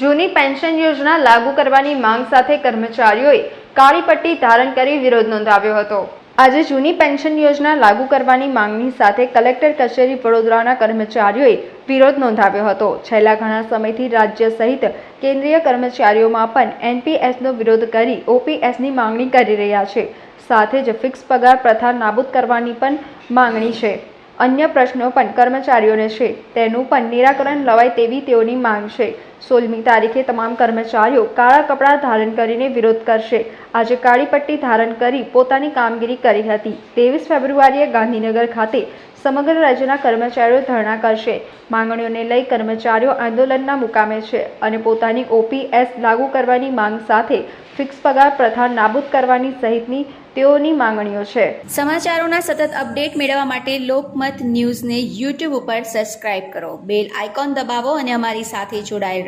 જૂની પેન્શન યોજના લાગુ કરવાની માંગ સાથે કર્મચારીઓએ કાળી પટ્ટી ધારણ કરી વિરોધ નોંધાવ્યો હતો. આજે જૂની પેન્શન યોજના લાગુ કરવાની માંગણી સાથે કલેક્ટર કચેરી વડોદરાના કર્મચારીઓએ વિરોધ નોંધાવ્યો હતો. છેલ્લા ઘણા સમયથી રાજ્ય સહિત કેન્દ્રીય કર્મચારીઓમાં પણ એનપીએસનો વિરોધ કરી ઓપીએસની માંગણી કરી રહ્યા છે. સાથે જ ફિક્સ પગાર પ્રથા નાબૂદ કરવાની પણ માંગણી છે. અન્ય પ્રશ્નો પણ કર્મચારીઓને છે. તેનું પણ નિરાકરણ લવાય તેવી તેઓની માંગ છે. સોળમી તારીખે તમામ કર્મચારીઓ કાળા કપડાં ધારણ કરીને વિરોધ કરશે. આજે કાળી પટ્ટી ધારણ કરી પોતાની કામગીરી કરી હતી. ત્રેવીસ ફેબ્રુઆરીએ ગાંધીનગર ખાતે સમગ્ર રાજ્યના કર્મચારીઓ ધરણા કરશે. માંગણીઓને લઈ કર્મચારીઓ આંદોલનના મુકામે છે અને પોતાની ઓપીએસ લાગુ કરવાની માંગ સાથે ફિક્સ પગાર પ્રથા નાબૂદ કરવાની સહિતની તેઓની માંગણીઓ છે. સમાચારોના સતત અપડેટ મેળવવા માટે લોકમત ન્યૂઝને યુટ્યુબ ઉપર સબસ્ક્રાઇબ કરો. બેલ આઇકોન દબાવો અને અમારી સાથે જોડાયેલ